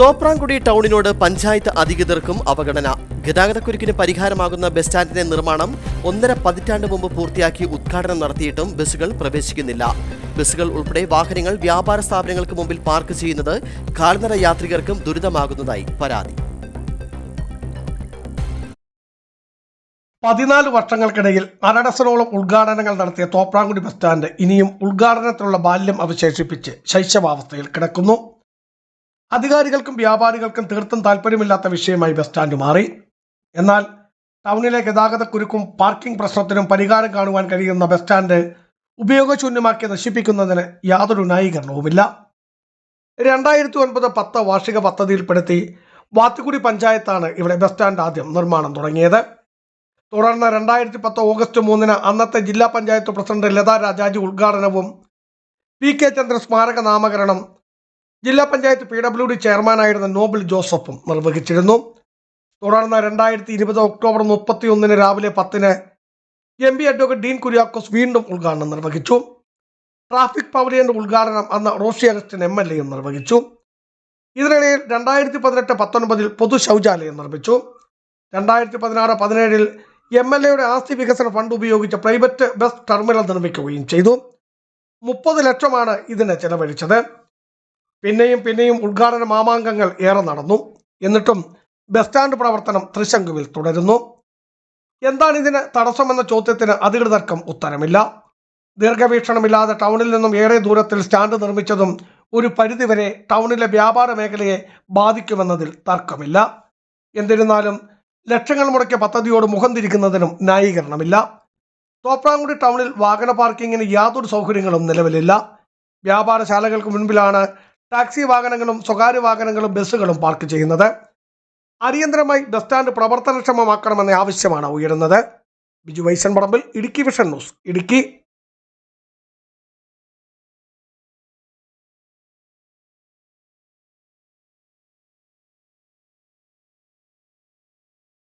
തോപ്രാംകുടി ടൗണിനോട് പഞ്ചായത്ത് അധികൃതർക്കും അവഗണന. ഗതാഗതക്കുരുക്കിന് പരിഹാരമാകുന്ന ബസ് സ്റ്റാൻഡിന്റെ നിർമ്മാണം ഒന്നര പതിറ്റാണ്ട് മുമ്പ് പൂർത്തിയാക്കി ഉദ്ഘാടനം നടത്തിയിട്ടും ബസ്സുകൾ പ്രവേശിക്കുന്നില്ല. ബസ്സുകൾ ഉൾപ്പെടെ വാഹനങ്ങൾ വ്യാപാര സ്ഥാപനങ്ങൾക്ക് മുമ്പിൽ പാർക്ക് ചെയ്യുന്നത് കാൽനട യാത്രികർക്കും ദുരിതമാകുന്നതായി പരാതി. പതിനാല് വർഷങ്ങൾക്കിടയിൽ അരഡസനോളം ഉദ്ഘാടനങ്ങൾ നടത്തിയ തോപ്രാങ്കുടി ബസ് സ്റ്റാൻഡ് ഇനിയും ഉദ്ഘാടനത്തിലുള്ള ബാല്യം അവശേഷിപ്പിച്ച് ശൈശവാവസ്ഥയിൽ കിടക്കുന്നു. അധികാരികൾക്കും വ്യാപാരികൾക്കും തീർത്തും താല്പര്യമില്ലാത്ത വിഷയമായി ബസ് സ്റ്റാൻഡ് മാറി. എന്നാൽ ടൗണിലെ ഗതാഗതക്കുരുക്കും പാർക്കിംഗ് പ്രശ്നത്തിനും പരിഹാരം കാണുവാൻ കഴിയുന്ന ബസ് സ്റ്റാൻഡ് ഉപയോഗശൂന്യമാക്കി നശിപ്പിക്കുന്നതിന് യാതൊരു ന്യായീകരണവുമില്ല. രണ്ടായിരത്തി ഒൻപത് പത്ത് വാർഷിക പദ്ധതിയിൽപ്പെടുത്തി വാത്തുകുടി പഞ്ചായത്താണ് ഇവിടെ ബസ് സ്റ്റാൻഡ് ആദ്യം നിർമ്മാണം തുടങ്ങിയത്. തുടർന്ന് രണ്ടായിരത്തി പത്ത് ഓഗസ്റ്റ് മൂന്നിന് അന്നത്തെ ജില്ലാ പഞ്ചായത്ത് പ്രസിഡന്റ് ലതാ രാജാജി ഉദ്ഘാടനവും പി കെ ചന്ദ്ര സ്മാരക നാമകരണം ജില്ലാ പഞ്ചായത്ത് പി ഡബ്ല്യു ഡി ചെയർമാനായിരുന്ന നോബിൾ ജോസഫും നിർവഹിച്ചിരുന്നു. തുടർന്ന് രണ്ടായിരത്തി ഇരുപത് ഒക്ടോബർ മുപ്പത്തി ഒന്നിന് രാവിലെ പത്തിന് M P advocate Dean Kuriakose വീണ്ടും ഉദ്ഘാടനം നിർവഹിച്ചു. ട്രാഫിക് പവലിയന്റെ ഉദ്ഘാടനം അന്ന് റോഷി അഗസ്റ്റിൻ എം എൽ എയും നിർവഹിച്ചു. ഇതിനിടയിൽ രണ്ടായിരത്തി പതിനെട്ട് പത്തൊൻപതിൽ പൊതു ശൗചാലയം നിർമ്മിച്ചു. രണ്ടായിരത്തി പതിനാറ് പതിനേഴിൽ എം എൽ എയുടെ ആസ്തി വികസന ഫണ്ട് ഉപയോഗിച്ച് പ്രൈവറ്റ് ബസ് ടെർമിനൽ നിർമ്മിക്കുകയും ചെയ്തു. മുപ്പത് ലക്ഷമാണ് ഇതിന് ചെലവഴിച്ചത്. പിന്നെയും പിന്നെയും ഉദ്ഘാടന മാമാങ്കങ്ങൾ ഏറെ നടന്നു. എന്നിട്ടും ബസ് സ്റ്റാൻഡ് പ്രവർത്തനം തൃശങ്കുവിൽ തുടരുന്നു. എന്താണ് ഇതിന് തടസ്സമെന്ന ചോദ്യത്തിന് അധികൃതർക്കും ഉത്തരമില്ല. ദീർഘവീക്ഷണമില്ലാതെ ടൗണിൽ നിന്നും ഏറെ ദൂരത്തിൽ സ്റ്റാൻഡ് നിർമ്മിച്ചതും ഒരു പരിധിവരെ ടൗണിലെ വ്യാപാര മേഖലയെ ബാധിക്കുമെന്നതിൽ തർക്കമില്ല. എന്നിരുന്നാലും ലക്ഷങ്ങൾ മുടക്കിയ പദ്ധതിയോട് മുഖം തിരിക്കുന്നതിനും ന്യായീകരണമില്ല. തോപ്രാങ്കുടി ടൗണിൽ വാഹന പാർക്കിങ്ങിന് യാതൊരു സൗകര്യങ്ങളും നിലവിലില്ല. വ്യാപാരശാലകൾക്ക് മുൻപിലാണ് ടാക്സി വാഹനങ്ങളും സ്വകാര്യ വാഹനങ്ങളും ബസ്സുകളും പാർക്ക് ചെയ്യുന്നത്. അടിയന്തരമായി ബസ് സ്റ്റാൻഡ് പ്രവർത്തനക്ഷമമാക്കണമെന്ന ആവശ്യമാണ് ഉയരുന്നത്. Biju Vaishan Parambil Idukki vision news Idukki.